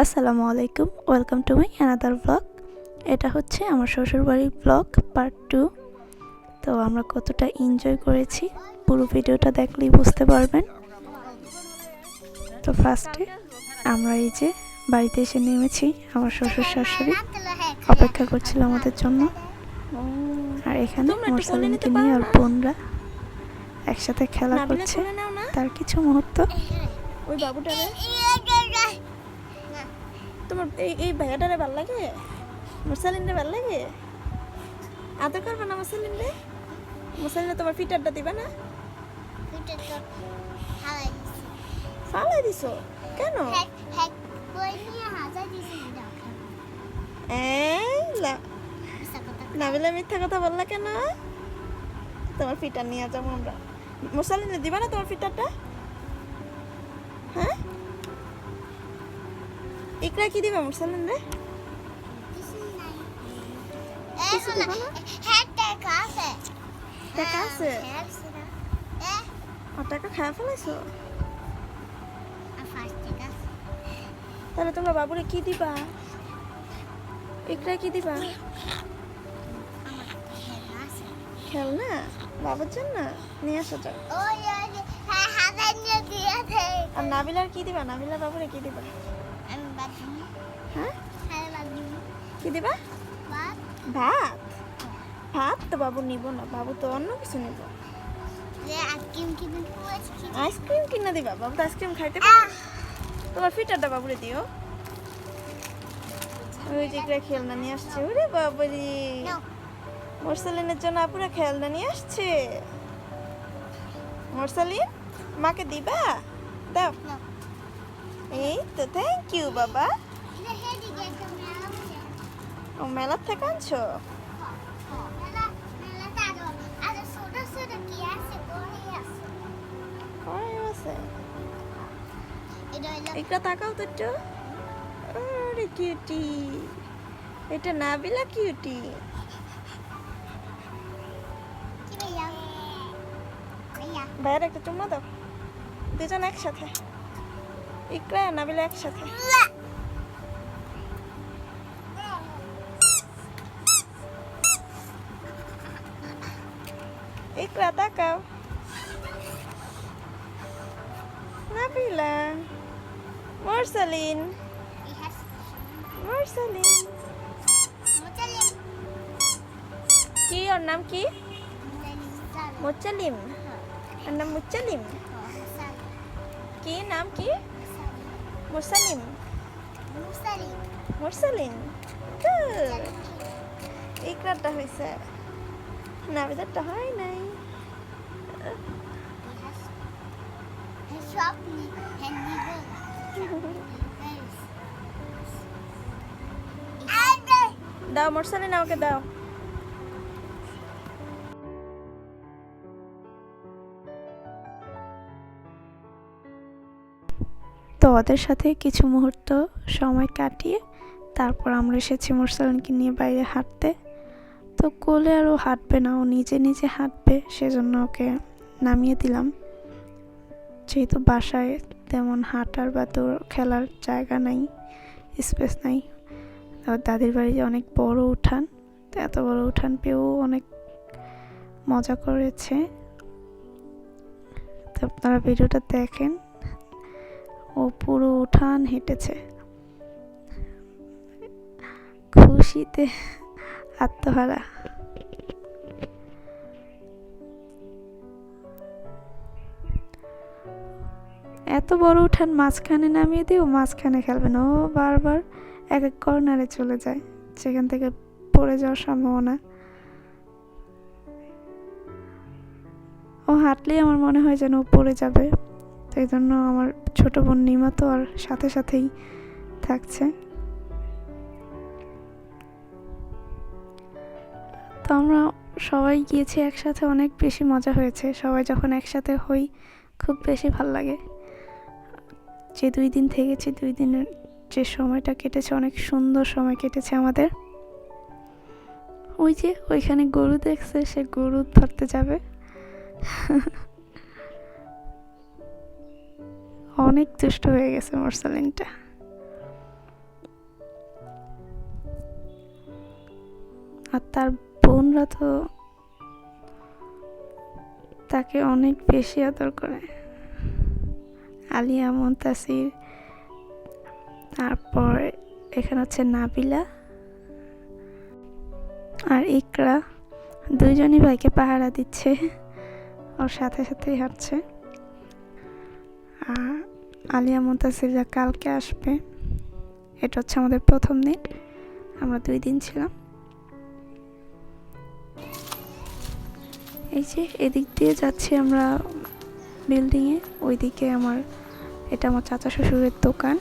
আসসালামু আলাইকুম welcome to my another blog. এটা হচ্ছে আমার শ্বশুরবাড়ির ব্লগ পার্ট টু। তো আমরা কতটা এনজয় করেছি পুরো ভিডিওটা দেখলেই বুঝতে পারবেন। তো ফার্স্টে আমরা এই যে বাড়িতে এসে নেমেছি আমার শ্বশুর শাশুড়ি অপেক্ষা করছিল আমাদের জন্য। আর এখানে মোরসালিনকে নিয়ে আর বোনরা একসাথে খেলা করছে তার কিছু মুহূর্ত। ওই বাবুটারে। তোমার এই এই ভাইয়াটারে ভালো লাগে? মুসালিন রে ভালো লাগে? আদর করবে না মুসালিন রে মুসালিনে তোমার ফিটারটা দিবে না? ফালাই দিছো। কেন? নাবিলা মিথ্যা কথা বললা কেন? তোমার ফিটার নিয়ে যাব আমরা। মুসালিনে দিবা না তোমার ফিটারটা? হ্যাঁ? ইকরা কি দিবা মুসালিন রে টাকা আছে। টাকা খাওয়া ফেলাইছো? তাহলে তোমরা বাবুরে কি দিবা? ইকরা কি দিবা? খেলনা বাবুর জন্য? নিয়ে আসো যাও আর নাবিলার কি দিবা? নাবিলার বাবুরে কি দিবা? হ্যাঁ কি দিবা? ভাত। ভাত তো বাবু নিব না বাবু তো অন্য কিছু নিব। আইসক্রিম কিনা দিবা বাবু তো আইসক্রিম খাইতে পারে তোমার ফিটারটা বাবুরে দিও। ওই যে একটা খেলনা নিয়ে আসছে ওরে বাবারি। মোরসালিনের জন্য আপুরা খেলনা নিয়ে আসছে। মোরসালিন মাকে দিবা? দাও। এই তো থ্যাংক ইউ বাবা। ও মেলার থেকে আনছো একটা তাকাও তো একটু। কিউটি এটা নাবিলা কিউটি ভাইয়ের একটা চুম্মা দাও। দুজন একসাথে। ইকরা নাবিলা একসাথে। ইকরা তাকাও। নাবিলা মোরসালিন। মোরসালিন। কি ওর নাম কি? মোচালিম ওর নাম মুচালিম কি নাম কি? মুসালিম মুরসালিন. ইকরারটা হয়েছে। নাবিদারটা হয় নাই। দাও মোরসালিন আমাকে দাও। তো ওদের সাথে কিছু মুহূর্ত সময় কাটিয়ে তারপর আমরা এসেছি মোরসালিনকে নিয়ে বাইরে হাঁটতে। তো কোলে আর ও হাঁটবে না, ও নিজে নিজে হাঁটবে, সেজন্য ওকে নামিয়ে দিলাম। যেহেতু বাসায় তেমন হাঁটার বা দৌড় খেলার জায়গা নাই, স্পেস নাই আর দাদির বাড়ি অনেক বড় উঠান, তো এত বড় উঠান পেয়েও অনেক মজা করেছে। তো আপনারা ভিডিওটা দেখেন ও পুরো উঠান হেঁটেছে। খুশিতে আত্মহারা। এত বড় উঠান মাঝখানে নামিয়ে দিয়ে ও মাঝখানে খেলবে না। ও বারবার এক এক কর্নারে চলে যায়। সেখান থেকে পড়ে যাওয়ার সম্ভাবনা। ও হাঁটলেই আমার মনে হয় যেন ও পড়ে যাবে। তো এই জন্য আমার ছোট বোন নিমা তো আর সাথে সাথেই থাকছে। তো আমরা সবাই গিয়েছি একসাথে, অনেক বেশি মজা হয়েছে। সবাই যখন একসাথে হই, খুব বেশি ভালো লাগে। যে দুই দিন থেকেছি, দুই দিনের যে সময়টা কেটেছে, অনেক সুন্দর সময় কেটেছে আমাদের। ওই যে ওইখানে গরু দেখছে, সে গরু ধরতে যাবে। অনেক দুষ্ট হয়ে গেছে মোরসালিনটা আর তার বোনরা তো তাকে অনেক বেশি আদর করে। আলিয়া, মন্তাসির, তারপর এখানে হচ্ছে নাবিলা আর ইকরা। দুইজনই ভাইকে পাহারা দিচ্ছে, ওর সাথে সাথেই হাঁটছে। আর আলিয়া মুন্তাসিরা কালকে আসবে। এটা হচ্ছে আমাদের প্রথম দিন। আমরা দুই দিন ছিলাম। এই যে এদিক দিয়ে যাচ্ছি আমরা বিল্ডিংয়ে ওইদিকে আমার এটা আমার চাচা শ্বশুরের দোকান।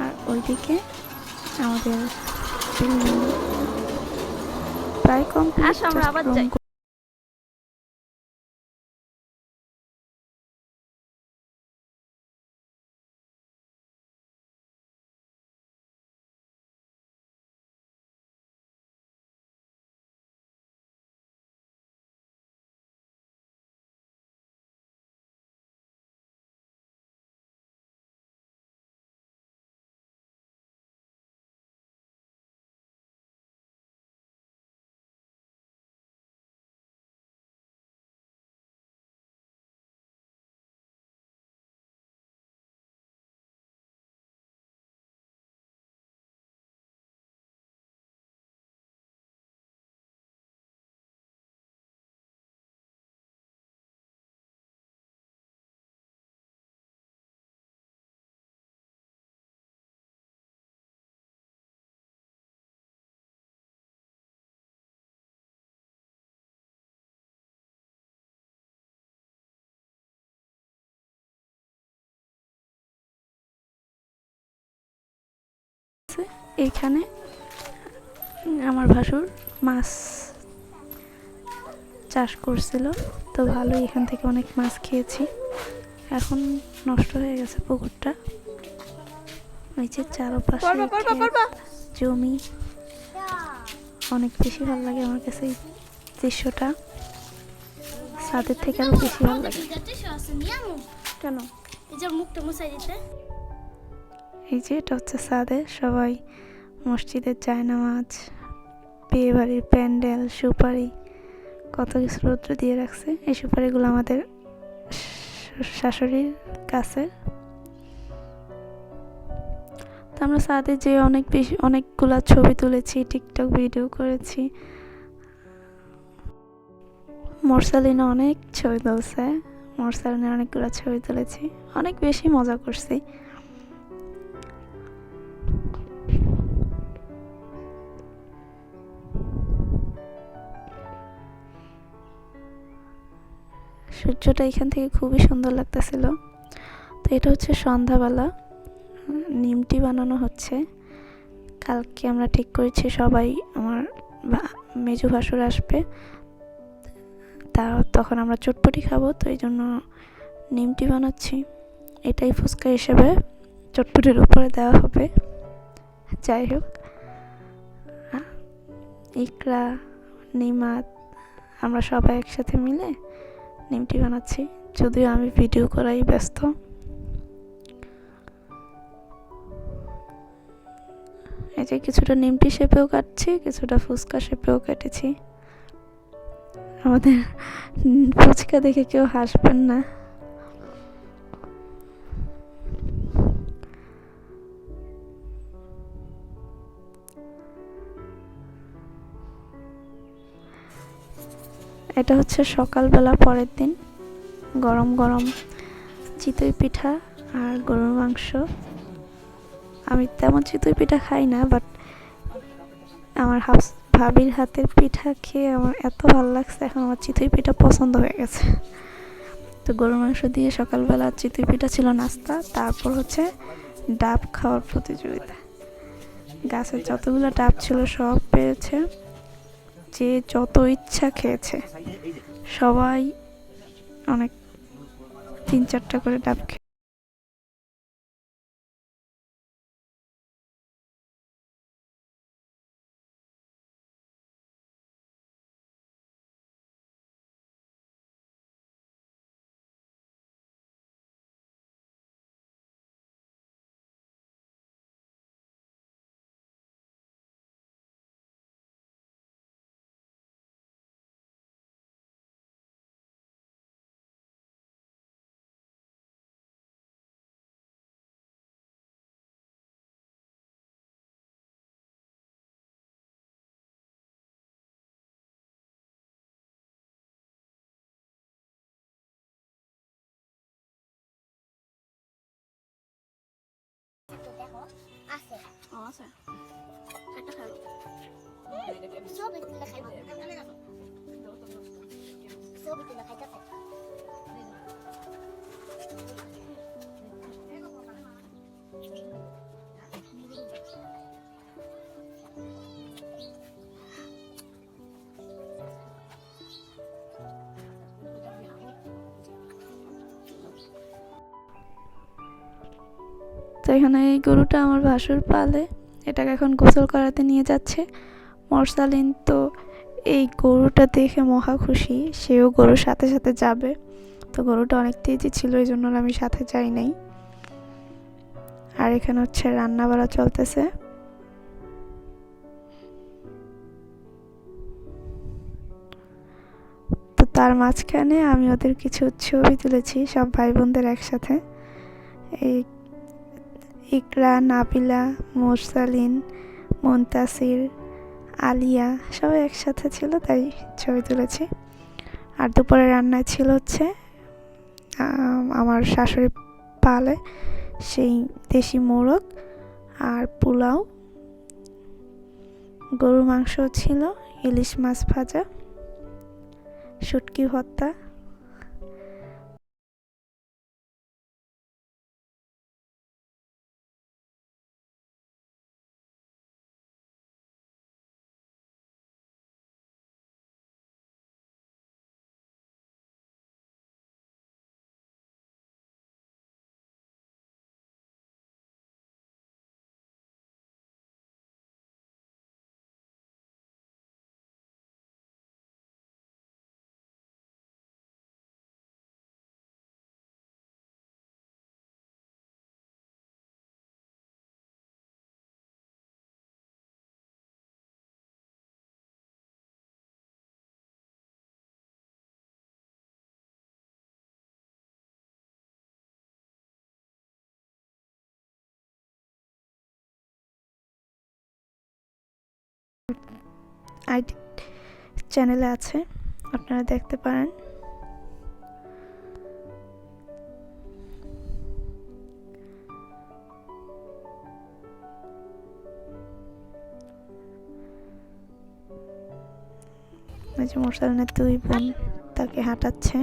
আর ওইদিকে আমাদের প্রায় কমপ্লিট এখানে আমার ভাসুর মাছ চাষ করছিল। তো ভালোই এখান থেকে অনেক মাছ খেয়েছি। এখন নষ্ট হয়ে গেছে পুকুরটা। ওই যে চারপাশে জমি। অনেক বেশি ভালো লাগে আমার কাছে এই দৃশ্যটা। ছাদের থেকে আরও বেশি ভালো লাগে। কেন? এই যে মুখটা মুছাই দিতে। এই যে এটা হচ্ছে সাদে সবাই মসজিদের জায়নামাজ বিয়ে বাড়ির প্যান্ডেল, সুপারি, কত কিছু রৌদ্র দিয়ে রাখছে। এই সুপারিগুলো আমাদের শাশুড়ির কাছে। তো আমরা সাদে যে অনেক বেশি, অনেকগুলা ছবি তুলেছি, টিকটক ভিডিও করেছি। মোরসালিনা অনেক ছবি তুলছে মোরসালিনের অনেকগুলো ছবি তুলেছি। অনেক বেশি মজা করছি। সূর্যটা এখান থেকে খুবই সুন্দর লাগতেছিল। তো এটা হচ্ছে সন্ধ্যাবেলা। নিমটি বানানো হচ্ছে। কালকে আমরা ঠিক করেছি সবাই, আমার মেজু ভাসুর আসবে। তা তখন আমরা চটপটি খাব, তো এই জন্য নিমটি বানাচ্ছি। এটাই ফুচকা হিসেবে চটপটির উপরে দেওয়া হবে। যাই হোক। ইকরা নিমাত, আমরা সবাই একসাথে মিলে নিমটি বানাচ্ছি। যদিও আমি ভিডিও করাই ব্যস্ত। এই যে কিছুটা নিমটি শেপেও কাটছি, কিছুটা ফুচকা শেপেও কেটেছি। আমাদের ফুচকা দেখে কেউ হাসবেন না। এটা হচ্ছে সকালবেলা পরের দিন। গরম গরম চিতই পিঠা আর গরুর মাংস। আমি তেমন চিতই পিঠা খাই না বাট আমার হাফ ভাবির হাতের পিঠা খেয়ে আমার এত ভালো লাগছে, এখন আমার চিতই পিঠা পছন্দ হয়ে গেছে। তো গরুর মাংস দিয়ে সকালবেলা চিতই পিঠা ছিল নাস্তা, তারপর হচ্ছে ডাব খাওয়ার প্রতিযোগিতা। গাছের যতগুলো ডাব ছিল সব পেয়েছে যে যত ইচ্ছা খেয়েছে। সবাই অনেক তিন চারটা করে ডাব খেয়ে আছে। একটা খাব সবই তুলে খাইবো সবই তো এখানে এই গরুটা আমার ভাসুর পালে। এটাকে এখন গোসল করাতে নিয়ে যাচ্ছে। মরসালিন তো এই গরুটা দেখে মহা খুশি। সেও গরুর সাথে সাথে যাবে। তো গরুটা অনেক তেজি ছিল, এই জন্য আমি সাথে যাই নাই। আর এখানে হচ্ছে রান্না বাড়া চলতেছে। তো তার মাঝখানে আমি ওদের কিছু ছবি তুলেছি, সব ভাই বোনদের একসাথে। এই ইকরা, নাবিলা, মোরসালিন, মুনতাসির, আলিয়া সবাই একসাথে ছিল, তাই ছবি তুলেছি। আর দুপুরে রান্নায় ছিল হচ্ছে আমার শাশুড়ি পালে সেই দেশি মোরগ আর পোলাও। গরুর মাংস ছিল, ইলিশ মাছ ভাজা, শুটকি ভর্তা আইডি চ্যানেলে আছে, আপনারা দেখতে পারেন। যে দুই বোন তাকে হাঁটাচ্ছে।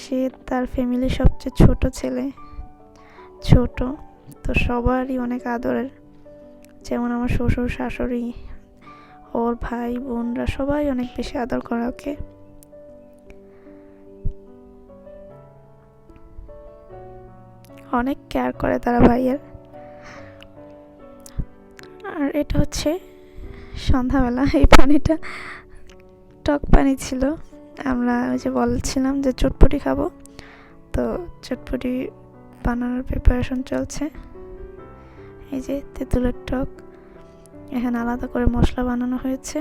সে তার ফ্যামিলির সবচেয়ে ছোট ছেলে। ছোট, তো সবারই অনেক আদরের। যেমন আমার শ্বশুর, শাশুড়ি, ওর ভাই, বোনরা সবাই অনেক বেশি আদর করে ওকে। অনেক কেয়ার করে তারা ভাইয়ের। আর এটা হচ্ছে সন্ধ্যাবেলা, এই পানিটা টক পানি ছিল। আমরা ওই যে বলছিলাম যে চটপটি খাব। তো চটপটি বানানোর প্রিপারেশন চলছে। এই যে তেঁতুলের টক, এখানে আলাদা করে মশলা বানানো হয়েছে।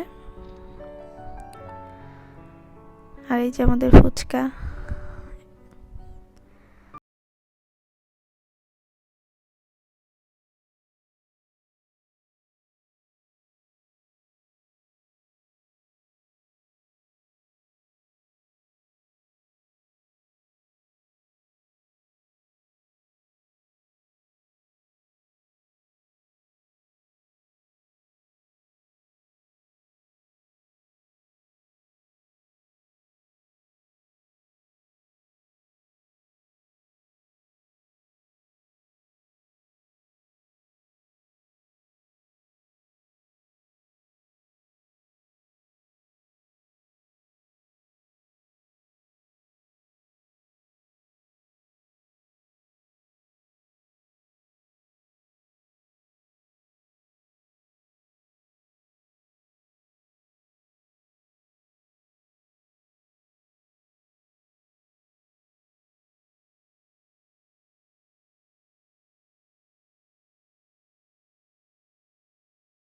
আর এই যে আমাদের ফুচকা।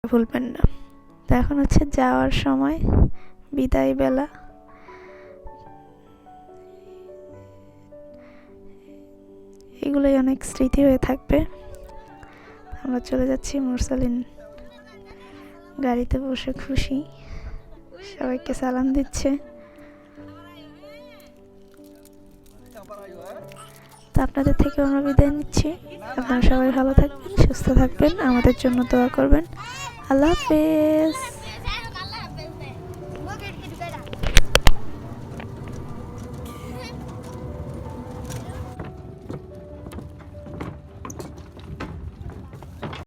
ভুলবেন না। তো এখন হচ্ছে যাওয়ার সময়, বিদায় বেলা। এগুলোই অনেক স্মৃতি হয়ে থাকবে। আমরা চলে যাচ্ছি মুরসালিন গাড়িতে বসে খুশি। সবাইকে সালাম দিচ্ছে। তো আপনাদের থেকে আমরা বিদায় নিচ্ছি। আপনারা সবাই ভালো থাকবেন, সুস্থ থাকবেন। আমাদের জন্য দোয়া করবেন। আল্লাহ হাফেজ।